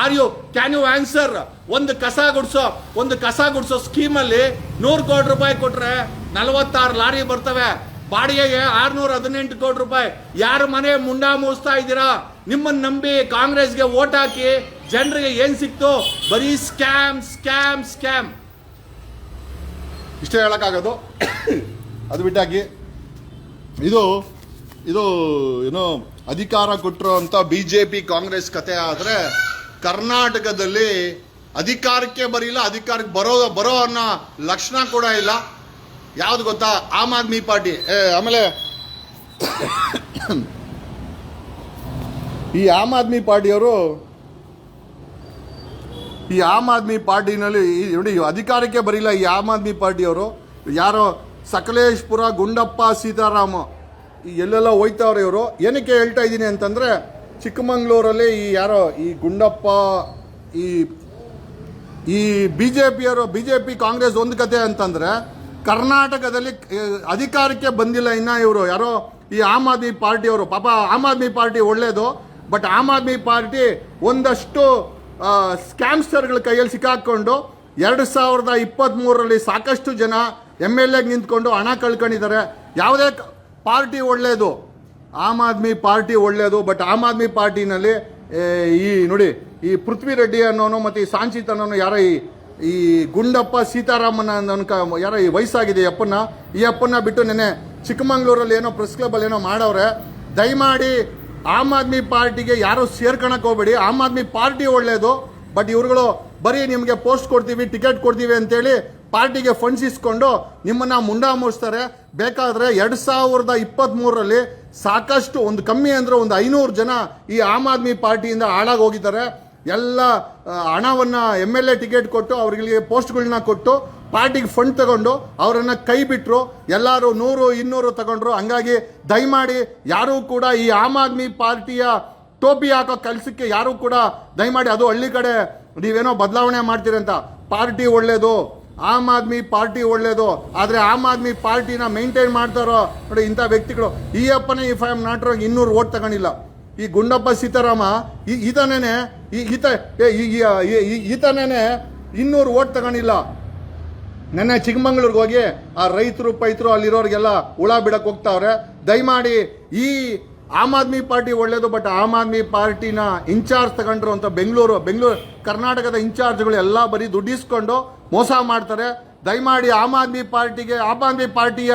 Are you can you answer ಒಂದು ಕಸ ಗುಡಿಸೋ, ಒಂದು ಕಸ ಗುಡಿಸೋ ಸ್ಕೀಮಲ್ಲಿ ನೂರು ಕೋಟಿ ರೂಪಾಯಿ ಕೊಟ್ರೆ ನಲವತ್ತಾರು ಲಾರಿ ಬರ್ತವೆ. ಬಾಡಿಗೆಗೆ ಆರ್ನೂರ ಹದಿನೆಂಟು ಕೋಟಿ ರೂಪಾಯಿ. ಯಾರ ಮನೆ ಮುಂಡಾ ಮೂಸ್ತಾ ಇದ್ದೀರಾ? ನಿಮ್ಮನ್ನು ನಂಬಿ ಕಾಂಗ್ರೆಸ್ಗೆ ಓಟ್ ಹಾಕಿ ಜನರಿಗೆ ಏನ್ ಸಿಕ್ತು? ಬರೀ ಸ್ಕ್ಯಾಮ್ ಸ್ಕ್ಯಾಮ್ ಸ್ಕ್ಯಾಮ್. ಇಷ್ಟೇ ಹೇಳೋಕ್ಕಾಗೋದು. ಅದು ಬಿಟ್ಟಾಗಿ ಇದು ಇದು, ಏನು ಅಧಿಕಾರ ಕೊಟ್ಟರು ಅಂತ ಬಿ ಜೆ ಪಿ ಕಾಂಗ್ರೆಸ್ ಕತೆ ಆದರೆ ಕರ್ನಾಟಕದಲ್ಲಿ ಅಧಿಕಾರಕ್ಕೆ ಬರೀಲ್ಲ, ಅಧಿಕಾರಕ್ಕೆ ಬರೋ ಬರೋ ಅನ್ನೋ ಲಕ್ಷಣ ಕೂಡ ಇಲ್ಲ. ಯಾವ್ದು ಗೊತ್ತಾ? ಆಮ್ ಆದ್ಮಿ ಪಾರ್ಟಿ. ಆಮೇಲೆ ಈ ಆಮ್ ಆದ್ಮಿ ಪಾರ್ಟಿಯವರು ಈ ಆಮ್ ಆದ್ಮಿ ಪಾರ್ಟಿನಲ್ಲಿ ನೋಡಿ ಅಧಿಕಾರಕ್ಕೆ ಬರೀಲ್ಲ ಈ ಆಮ್ ಆದ್ಮಿ ಪಾರ್ಟಿಯವರು. ಯಾರೋ ಸಕಲೇಶ್ಪುರ, ಗುಂಡಪ್ಪ, ಸೀತಾರಾಮ ಎಲ್ಲೆಲ್ಲ ಹೋಯ್ತವ್ರೆ ಇವರು. ಏನಕ್ಕೆ ಹೇಳ್ತಾ ಇದ್ದೀನಿ ಅಂತಂದ್ರೆ ಚಿಕ್ಕಮಂಗ್ಳೂರಲ್ಲಿ ಈ ಯಾರೋ, ಈ ಗುಂಡಪ್ಪ, ಈ ಈ ಬಿ ಜೆ ಪಿಯವರು ಬಿ ಜೆ ಪಿ ಕಾಂಗ್ರೆಸ್ ಒಂದು ಕತೆ ಅಂತಂದರೆ, ಕರ್ನಾಟಕದಲ್ಲಿ ಅಧಿಕಾರಕ್ಕೆ ಬಂದಿಲ್ಲ ಇನ್ನು ಇವರು. ಯಾರೋ, ಈ ಆಮ್ ಆದ್ಮಿ ಪಾರ್ಟಿಯವರು. ಪಾಪ, ಆಮ್ ಆದ್ಮಿ ಪಾರ್ಟಿ ಒಳ್ಳೇದು, ಬಟ್ ಆಮ್ ಆದ್ಮಿ ಪಾರ್ಟಿ ಒಂದಷ್ಟು ಸ್ಕ್ಯಾಮ್ಸ್ಟರ್ಗಳ ಕೈಯಲ್ಲಿ ಸಿಕ್ಕಾಕ್ಕೊಂಡು ಎರಡು ಸಾವಿರದ ಇಪ್ಪತ್ತ್ಮೂರರಲ್ಲಿ ಸಾಕಷ್ಟು ಜನ ಎಂ ಎಲ್ ಎಗೆ ನಿಂತ್ಕೊಂಡು ಹಣ ಕಳ್ಕೊಂಡಿದ್ದಾರೆ. ಯಾವುದೇ ಪಾರ್ಟಿ ಒಳ್ಳೆಯದು ಆಮ್ ಆದ್ಮಿ ಪಾರ್ಟಿ ಒಳ್ಳೆಯದು ಬಟ್ ಆಮ್ ಆದ್ಮಿ ಪಾರ್ಟಿನಲ್ಲಿ ಈ ನೋಡಿ, ಈ ಪೃಥ್ವಿ ರೆಡ್ಡಿ ಅನ್ನೋನು ಮತ್ತು ಈ ಸಾಂಚಿತ್ ಅನ್ನೋನು ಯಾರ ಈ ಈ ಗುಂಡಪ್ಪ ಸೀತಾರಾಮನ ಅನ್ಕ, ಯಾರ ಈ ವಯಸ್ಸಾಗಿದೆ ಈ ಅಪ್ಪನ ಈ ಅಪ್ಪನ ಬಿಟ್ಟು ನೆನೆ ಚಿಕ್ಕಮಂಗ್ಳೂರಲ್ಲಿ ಏನೋ ಪ್ರೆಸ್ ಕ್ಲಬಲ್ಲಿ ಏನೋ ಮಾಡವ್ರೆ. ದಯಮಾಡಿ ಆಮ್ ಆದ್ಮಿ ಪಾರ್ಟಿಗೆ ಯಾರು ಸೇರ್ಕೊಳಕ್ ಹೋಗ್ಬೇಡಿ. ಆಮ್ ಆದ್ಮಿ ಪಾರ್ಟಿ ಒಳ್ಳೆಯದು ಬಟ್ ಇವ್ರುಗಳು ಬರೀ ನಿಮಗೆ ಪೋಸ್ಟ್ ಕೊಡ್ತೀವಿ ಟಿಕೆಟ್ ಕೊಡ್ತೀವಿ ಅಂತೇಳಿ ಪಾರ್ಟಿಗೆ ಫಂಡ್ಸ್ ಇಸ್ಕೊಂಡು ನಿಮ್ಮನ್ನ ಮುಂಡಾ ಮೂಡಿಸ್ತಾರೆ ಬೇಕಾದ್ರೆ ಎರಡು ಸಾವಿರದ ಇಪ್ಪತ್ತ್ ಮೂರರಲ್ಲಿ ಸಾಕಷ್ಟು ಒಂದು ಕಮ್ಮಿ ಅಂದರೆ ಒಂದು ಐನೂರು ಜನ ಈ ಆಮ್ ಆದ್ಮಿ ಪಾರ್ಟಿಯಿಂದ ಹಾಳಾಗಿ ಹೋಗಿದ್ದಾರೆ. ಎಲ್ಲ ಹಣವನ್ನು ಎಂ ಎಲ್ ಎ ಟಿಕೆಟ್ ಕೊಟ್ಟು ಅವರಿಗೆ ಪೋಸ್ಟ್ಗಳನ್ನ ಕೊಟ್ಟು ಪಾರ್ಟಿಗೆ ಫಂಡ್ ತಗೊಂಡು ಅವರನ್ನು ಕೈ ಬಿಟ್ಟರು ಎಲ್ಲರೂ ನೂರು, ಇನ್ನೂರು ತಗೊಂಡ್ರು. ಹಂಗಾಗಿ ದಯಮಾಡಿ ಯಾರೂ ಕೂಡ ಈ ಆಮ್ ಆದ್ಮಿ ಪಾರ್ಟಿಯ ಟೋಪಿ ಹಾಕೋ ಕೆಲಸಕ್ಕೆ ಯಾರೂ ಕೂಡ ದಯಮಾಡಿ ಅದು ಹಳ್ಳಿ ಕಡೆ ನೀವೇನೋ ಬದಲಾವಣೆ ಮಾಡ್ತೀರಂತ ಪಾರ್ಟಿ ಒಳ್ಳೇದು ಆಮ್ ಆದ್ಮಿ ಪಾರ್ಟಿ ಒಳ್ಳೇದು, ಆದರೆ ಆಮ್ ಆದ್ಮಿ ಪಾರ್ಟಿನ ಮೇಂಟೈನ್ ಮಾಡ್ತಾರೋ ನೋಡಿ ಇಂಥ ವ್ಯಕ್ತಿಗಳು. ಈ ಅಪ್ಪನೇ if I am not wrong ಇನ್ನೂರು ಓಟ್ ತಗೊಂಡಿಲ್ಲ. ಈ ಗುಂಡಪ್ಪ ಸೀತಾರಾಮ, ಈ- ಈತನೇ ಈ ಈತ ಈತನೇ ಈ- ಈ- ಈ- ಈ- ಇನ್ನೂರು ಓಟ್ ತಗೊಂಡಿಲ್ಲ. ನೆನ್ನೆ ಚಿಕ್ಕಮಂಗ್ಳೂರ್ಗೆ ಹೋಗಿ ಆ ರೈತರು, ಪೈತರು ಅಲ್ಲಿರೋರಿಗೆಲ್ಲ ಹುಳ ಬಿಡಕ್ಕೆ ಹೋಗ್ತಾವ್ರೆ. ದಯಮಾಡಿ ಈ ಆಮ್ ಆದ್ಮಿ ಪಾರ್ಟಿ ಒಳ್ಳೇದು, ಬಟ್ ಆಮ್ ಆದ್ಮಿ ಪಾರ್ಟಿನ ಇನ್ಚಾರ್ಜ್ ತಗೊಂಡ್ರು ಅಂತ ಬೆಂಗಳೂರು ಬೆಂಗಳೂರು, ಕರ್ನಾಟಕದ ಇನ್ಚಾರ್ಜ್ಗಳು ಎಲ್ಲ ಬರೀ ದುಡ್ಡಿಸ್ಕೊಂಡು ಮೋಸ ಮಾಡ್ತಾರೆ. ದಯಮಾಡಿ ಆಮ್ ಆದ್ಮಿ ಪಾರ್ಟಿಗೆ ಆಮ್ ಆದ್ಮಿ ಪಾರ್ಟಿಯ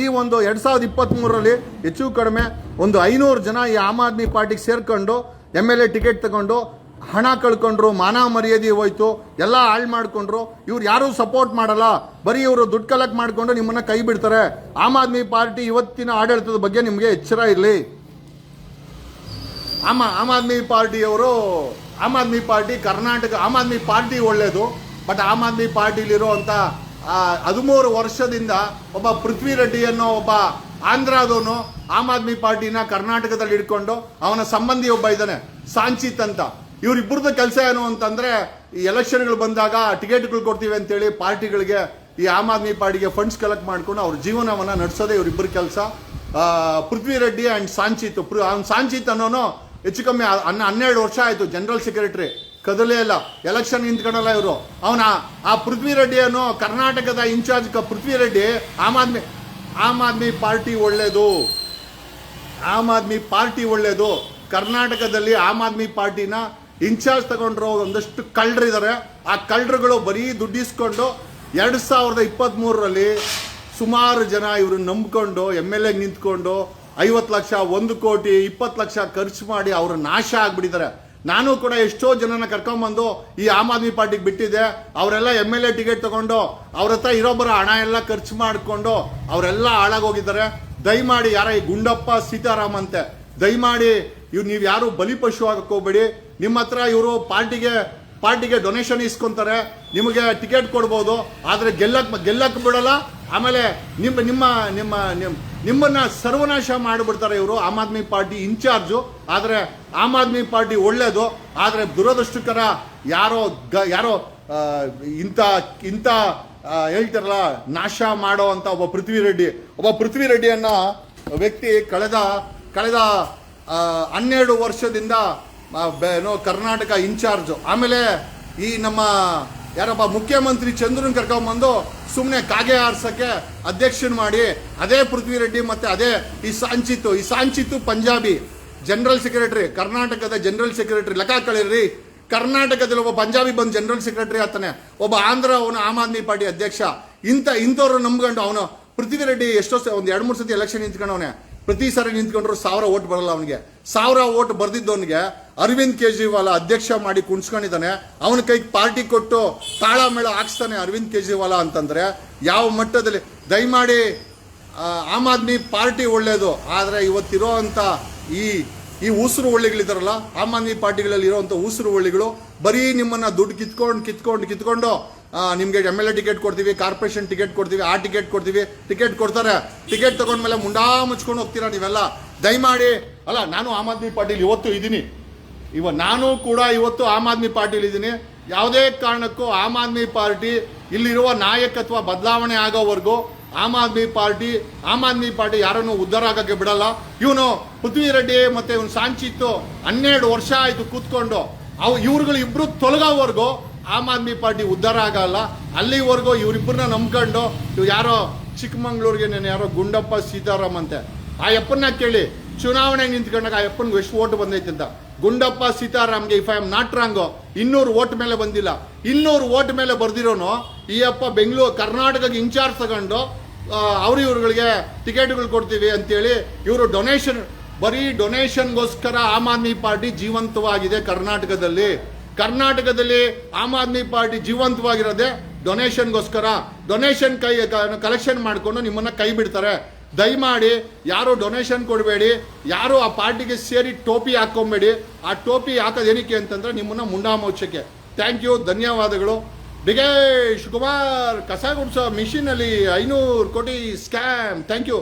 ಈ ಒಂದು ಎರಡು ಸಾವಿರದ ಇಪ್ಪತ್ತ್ಮೂರರಲ್ಲಿ ಹೆಚ್ಚು ಕಡಿಮೆ ಒಂದು ಐನೂರು ಜನ ಈ ಆಮ್ ಆದ್ಮಿ ಪಾರ್ಟಿಗೆ ಸೇರ್ಕೊಂಡು, ಎಂ ಎಲ್ ಎ ಟಿಕೆಟ್ ತಗೊಂಡು, ಹಣ ಕಳ್ಕೊಂಡ್ರು, ಮಾನ ಮರ್ಯಾದೆ ಹೋಯ್ತು, ಎಲ್ಲ ಹಾಳು ಮಾಡ್ಕೊಂಡ್ರು, ಇವ್ರು ಯಾರೂ ಸಪೋರ್ಟ್ ಮಾಡಲ್ಲ. ಬರೀ ಇವರು ದುಡ್ಡು ಕಲೆಕ್ಟ್ ಮಾಡಿಕೊಂಡು ನಿಮ್ಮನ್ನ ಕೈ ಬಿಡ್ತಾರೆ. ಆಮ್ ಆದ್ಮಿ ಪಾರ್ಟಿ ಇವತ್ತಿನ ಆಡಳಿತದ ಬಗ್ಗೆ ನಿಮಗೆ ಎಚ್ಚರ ಇರಲಿ. ಆಮ, ಆಮ್ ಆದ್ಮಿ ಪಾರ್ಟಿಯವರು, ಆಮ್ ಆದ್ಮಿ ಪಾರ್ಟಿ ಕರ್ನಾಟಕ, ಆಮ್ ಆದ್ಮಿ ಪಾರ್ಟಿ ಒಳ್ಳೇದು. ಬಟ್ ಆಮ್ ಆದ್ಮಿ ಪಾರ್ಟಿಲಿರುವಂಥ ಹದಿಮೂರು ವರ್ಷದಿಂದ ಒಬ್ಬ ಪೃಥ್ವಿ ರೆಡ್ಡಿ ಅನ್ನೋ ಒಬ್ಬ ಆಂಧ್ರದವನು ಆಮ್ ಆದ್ಮಿ ಪಾರ್ಟಿನ ಕರ್ನಾಟಕದಲ್ಲಿ ಇಟ್ಕೊಂಡು ಅವನ ಸಂಬಂಧಿ ಒಬ್ಬ ಇದ್ದಾನೆ, ಸಾಂಚಿತ್ ಅಂತ. ಇವರಿಬ್ಬರದ್ದು ಕೆಲಸ ಏನು ಅಂತಂದ್ರೆ, ಈ ಎಲೆಕ್ಷನ್ಗಳು ಬಂದಾಗ ಟಿಕೆಟ್ಗಳು ಕೊಡ್ತೀವಿ ಅಂತೇಳಿ ಪಾರ್ಟಿಗಳಿಗೆ ಈ ಆಮ್ ಆದ್ಮಿ ಪಾರ್ಟಿಗೆ ಫಂಡ್ಸ್ ಕಲೆಕ್ಟ್ ಮಾಡ್ಕೊಂಡು ಅವ್ರ ಜೀವನವನ್ನ ನಡೆಸೋದೇ ಇವರಿಬ್ಬರ ಕೆಲಸ. ಪೃಥ್ವಿ ರೆಡ್ಡಿ ಅಂಡ್ ಸಾಂಚಿತ್ ಅವ್ನ್ ಸಾಂಚಿತ್ ಅನ್ನೋನು ಹೆಚ್ಚು ಕಮ್ಮಿ ಅನ್ನ ಹನ್ನೆರಡು ವರ್ಷ ಆಯಿತು ಜನರಲ್ ಸೆಕ್ರೆಟರಿ ಕದಲೇ ಇಲ್ಲ. ಎಲೆಕ್ಷನ್ ನಿಂತ್ಕೊಂಡಲ್ಲ ಇವರು. ಅವನ ಆ ಪೃಥ್ವಿ ರೆಡ್ಡಿ ಅನ್ನೋ ಕರ್ನಾಟಕದ ಇನ್ಚಾರ್ಜ್ ಪೃಥ್ವಿ ರೆಡ್ಡಿ ಆಮ್ ಆದ್ಮಿ ಆಮ್ ಆದ್ಮಿ ಪಾರ್ಟಿ ಒಳ್ಳೇದು. ಆಮ್ ಆದ್ಮಿ ಪಾರ್ಟಿ ಒಳ್ಳೇದು. ಕರ್ನಾಟಕದಲ್ಲಿ ಆಮ್ ಆದ್ಮಿ ಪಾರ್ಟಿನ ಇನ್ಚಾರ್ಜ್ ತಗೊಂಡ್ರು ಒಂದಷ್ಟು ಕಳ್ಳರಿದ್ದಾರೆ ಆ ಕಳ್ಳರುಗಳು ಬರೀ ದುಡ್ಡಿಸ್ಕೊಂಡು ಎರಡು ಸಾವಿರದ ಇಪ್ಪತ್ತ್ಮೂರರಲ್ಲಿ ಸುಮಾರು ಜನ ಇವರು ನಂಬ್ಕೊಂಡು ಎಂ ಎಲ್ ಎಗೆ ನಿಂತ್ಕೊಂಡು ಐವತ್ತು ಲಕ್ಷ, ಒಂದು ಕೋಟಿ, ಇಪ್ಪತ್ತು ಲಕ್ಷ ಖರ್ಚು ಮಾಡಿ ಅವರು ನಾಶ ಆಗ್ಬಿಟ್ಟಿದ್ದಾರೆ. ನಾನು ಕೂಡ ಎಷ್ಟೋ ಜನನ ಕರ್ಕೊಂಬಂದು ಈ ಆಮ್ ಆದ್ಮಿ ಪಾರ್ಟಿಗೆ ಬಿಟ್ಟಿದ್ದೆ. ಅವರೆಲ್ಲ ಎಂ ಎಲ್ ಎ ಟಿಕೆಟ್ ತಗೊಂಡು ಅವ್ರ ಹತ್ರ ಇರೋಬ್ಬರ ಹಣ ಎಲ್ಲ ಖರ್ಚು ಮಾಡಿಕೊಂಡು ಅವರೆಲ್ಲ ಹಾಳಾಗೋಗಿದ್ದಾರೆ. ದಯಮಾಡಿ ಯಾರ ಈ ಗುಂಡಪ್ಪ, ಸೀತಾರಾಮ್ ಅಂತೆ, ದಯಮಾಡಿ ಇವ್ ನೀವು ಯಾರು ಬಲಿಪಶು ಆಗಕ್ಕೆ ಹೋಗ್ಬೇಡಿ. ನಿಮ್ಮ ಹತ್ರ ಇವರು ಪಾರ್ಟಿಗೆ ಪಾರ್ಟಿಗೆ ಡೊನೇಷನ್ ಇಸ್ಕೊಂತಾರೆ, ನಿಮಗೆ ಟಿಕೆಟ್ ಕೊಡ್ಬೋದು, ಆದರೆ ಗೆಲ್ಲಕ್ಕೆ ಗೆಲ್ಲಕ್ಕೆ ಬಿಡಲ್ಲ. ಆಮೇಲೆ ನಿಮ್ಮ ನಿಮ್ಮ ನಿಮ್ಮ ನಿಮ್ಮ ನಿಮ್ಮನ್ನು ಸರ್ವನಾಶ ಮಾಡಿಬಿಡ್ತಾರೆ ಇವರು, ಆಮ್ ಆದ್ಮಿ ಪಾರ್ಟಿ ಇನ್ಚಾರ್ಜು. ಆದರೆ ಆಮ್ ಆದ್ಮಿ ಪಾರ್ಟಿ ಒಳ್ಳೆಯದು ಆದರೆ ದುರದೃಷ್ಟಕರ ಯಾರೋ ಗ, ಯಾರೋ ಇಂಥ ಇಂಥ ಹೇಳ್ತಾರಲ್ಲ, ನಾಶ ಮಾಡೋ ಅಂತ ಒಬ್ಬ ಪೃಥ್ವಿ ರೆಡ್ಡಿ ಒಬ್ಬ ಪೃಥ್ವಿ ರೆಡ್ಡಿ ಅನ್ನೋ ವ್ಯಕ್ತಿ ಕಳೆದ ಕಳೆದ ಹನ್ನೆರಡು ವರ್ಷದಿಂದ ಏನೋ ಕರ್ನಾಟಕ ಇನ್ಚಾರ್ಜು. ಆಮೇಲೆ ಈ ನಮ್ಮ ಯಾರಪ್ಪ, ಮುಖ್ಯಮಂತ್ರಿ ಚಂದ್ರನ್ ಕರ್ಕೊಂಬಂದು ಸುಮ್ಮನೆ ಕಾಗೆ ಆರ್ಸಕ್ಕೆ ಅಧ್ಯಕ್ಷನ್ ಮಾಡಿ, ಅದೇ ಪೃಥ್ವಿ ರೆಡ್ಡಿ ಮತ್ತೆ ಅದೇ ಈ ಸಾಂಚಿತ್ತು ಈ ಸಾಂಚಿತ್ತು ಪಂಜಾಬಿ. ಜನರಲ್ ಸೆಕ್ರೆಟರಿ, ಕರ್ನಾಟಕದ ಜನರಲ್ ಸೆಕ್ರೆಟರಿ, ಲೆಕ್ಕ ಕಳೀರಿ. ಕರ್ನಾಟಕದಲ್ಲಿ ಒಬ್ಬ ಪಂಜಾಬಿ ಬಂದು ಜನರಲ್ ಸೆಕ್ರೆಟರಿ ಆಗ್ತಾನೆ. ಒಬ್ಬ ಆಂಧ್ರ, ಅವನು ಆಮ್ ಆದ್ಮಿ ಪಾರ್ಟಿ ಅಧ್ಯಕ್ಷ. ಇಂಥ ಇಂಥವ್ರು ನಂಬ್ಕೊಂಡು ಅವನು ಪೃಥ್ವಿ ರೆಡ್ಡಿ ಎಷ್ಟೋ ಒಂದು ಎರಡು ಮೂರು ಸತಿ ಎಲೆಕ್ಷನ್ ನಿಂತ್ಕೊಂಡವನೆ. ಪ್ರತಿ ಸಾರಿ ನಿಂತ್ಕೊಂಡ್ರು ಸಾವಿರ ಓಟ್ ಬರಲ್ಲ ಅವನಿಗೆ. ಸಾವಿರ ಓಟ್ ಬರ್ದಿದ್ದವನಿಗೆ ಅರವಿಂದ್ ಕೇಜ್ರಿವಾಲ ಅಧ್ಯಕ್ಷ ಮಾಡಿ ಕುಣ್ಸ್ಕೊಂಡಿದ್ದಾನೆ. ಅವನ ಕೈಗೆ ಪಾರ್ಟಿ ಕೊಟ್ಟು ತಾಳ ಮೇಳ ಹಾಕ್ಸ್ತಾನೆ ಅರವಿಂದ್ ಕೇಜ್ರಿವಾಲ ಅಂತಂದ್ರೆ ಯಾವ ಮಟ್ಟದಲ್ಲಿ? ದಯಮಾಡಿ ಆಮ್ ಆದ್ಮಿ ಪಾರ್ಟಿ ಒಳ್ಳೇದು, ಆದರೆ ಇವತ್ತಿರೋ ಅಂಥ ಈ ಈ ಉಸಿರು ಒಳ್ಳಿಗಳಿದಾರಲ್ಲ ಆಮ್ ಆದ್ಮಿ ಪಾರ್ಟಿಗಳಲ್ಲಿ ಇರೋವಂಥ ಉಸಿರು ಒಳ್ಳೆಗಳು ಬರೀ ನಿಮ್ಮನ್ನ ದುಡ್ಡು ಕಿತ್ಕೊಂಡು ಕಿತ್ಕೊಂಡು ಕಿತ್ಕೊಂಡು ನಿಮ್ಗೆ ಎಂ ಎಲ್ ಎ ಟಿಕೆಟ್ ಕೊಡ್ತೀವಿ ಕಾರ್ಪೊರೇಷನ್ ಟಿಕೆಟ್ ಕೊಡ್ತೀವಿ, ಆ ಟಿಕೆಟ್ ಕೊಡ್ತೀವಿ ಟಿಕೆಟ್ ಕೊಡ್ತಾರೆ. ಟಿಕೆಟ್ ತಗೊಂಡ್ಮೇಲೆ ಮುಂಡಾ ಮುಚ್ಕೊಂಡು ಹೋಗ್ತೀರಾ ನೀವೆಲ್ಲ? ದಯಮಾಡಿ, ಅಲ್ಲ, ನಾನು ಆಮ್ ಆದ್ಮಿ ಪಾರ್ಟಿಲಿ ಇವತ್ತು ಇದ್ದೀನಿ. ಇವ ನಾನು ಕೂಡ ಇವತ್ತು ಆಮ್ ಆದ್ಮಿ ಪಾರ್ಟಿಲಿ ಇದ್ದೀನಿ. ಯಾವುದೇ ಕಾರಣಕ್ಕೂ ಆಮ್ ಆದ್ಮಿ ಪಾರ್ಟಿ ಇಲ್ಲಿರುವ ನಾಯಕತ್ವ ಬದಲಾವಣೆ ಆಗೋವರೆಗೂ ಆಮ್ ಆದ್ಮಿ ಪಾರ್ಟಿ, ಆಮ್ ಆದ್ಮಿ ಪಾರ್ಟಿ ಯಾರನ್ನು ಉದ್ಧಾರ ಆಗೋಕ್ಕೆ ಬಿಡಲ್ಲ. ಇವನು ಪೃಥ್ವಿ ರೆಡ್ಡಿ ಮತ್ತೆ ಇವನು ಸಾಂಚಿತ್ತು ಹನ್ನೆರಡು ವರ್ಷ ಆಯಿತು ಕೂತ್ಕೊಂಡು. ಅವು ಇವ್ರುಗಳು ಇಬ್ರು ತೊಲಗೋವರೆಗೂ ಆಮ್ ಆದ್ಮಿ ಪಾರ್ಟಿ ಉದ್ಧಾರ ಆಗಲ್ಲ. ಅಲ್ಲಿವರೆಗೂ ಇವರಿಬ್ಬರನ್ನ ನಂಬ್ಕೊಂಡು ಇವ್ ಯಾರೋ ಚಿಕ್ಕಮಂಗ್ಳೂರಿಗೆ ನಾನು ಯಾರೋ ಗುಂಡಪ್ಪ ಸೀತಾರಾಮ್ ಅಂತೆ. ಆ ಯಪ್ಪನ್ನ ಕೇಳಿ ಚುನಾವಣೆಗೆ ನಿಂತ್ಕೊಂಡಾಗ ಆ ಯಪ್ಪನ್ಗೆ ಎಷ್ಟು ಓಟ್ ಬಂದೈತೆ ಅಂತ. Gundappa ಸೀತಾರಾಮ್ಗೆ if I am not wrong ಇನ್ನೂರು ಓಟ್ ಮೇಲೆ ಬಂದಿಲ್ಲ. ಇನ್ನೂರು ಓಟ್ ಮೇಲೆ ಬರ್ದಿರೋನು ಈ ಅಪ್ಪ ಬೆಂಗಳೂರು, ಕರ್ನಾಟಕಕ್ಕೆ ಇನ್ಚಾರ್ಜ್ ತಗೊಂಡು ಅವ್ರ ಇವ್ರುಗಳಿಗೆ ಟಿಕೆಟ್ಗಳು ಕೊಡ್ತೀವಿ ಅಂತೇಳಿ ಇವರು ಡೊನೇಷನ್ ಬರೀ ಡೊನೇಷನ್ಗೋಸ್ಕರ ಆಮ್ ಆದ್ಮಿ ಪಾರ್ಟಿ ಜೀವಂತವಾಗಿದೆ ಕರ್ನಾಟಕದಲ್ಲಿ. ಕರ್ನಾಟಕದಲ್ಲಿ ಆಮ್ ಆದ್ಮಿ ಪಾರ್ಟಿ ಜೀವಂತವಾಗಿರೋದೆ ಡೊನೇಷನ್ಗೋಸ್ಕರ. ಡೊನೇಷನ್ ಕೈ ಕಲೆಕ್ಷನ್ ಮಾಡಿಕೊಂಡು ನಿಮ್ಮನ್ನ ಕೈ ಬಿಡ್ತಾರೆ. ದಯಮಾಡಿ ಯಾರು ಡೊನೇಷನ್ ಕೊಡಬೇಡಿ, ಯಾರು ಆ ಪಾರ್ಟಿಗೆ ಸೇರಿ ಟೋಪಿ ಹಾಕ್ಕೊಂಬೇಡಿ, ಆ ಟೋಪಿ ಹಾಕೋದು ಏನಕ್ಕೆ ಅಂತಂದ್ರೆ ನಿಮ್ಮನ್ನ ಮುಂಡಾಮೋಚಕ್ಕೆ ಥ್ಯಾಂಕ್ ಯು, ಧನ್ಯವಾದಗಳು. ಬಿಗೇಶ್ ಕುಮಾರ್, ಕಸ ಗುಡ್ಸೋ ಮಿಷಿನಲ್ಲಿ ಐನೂರು ಕೋಟಿ ಸ್ಕ್ಯಾಮ್. Thank you.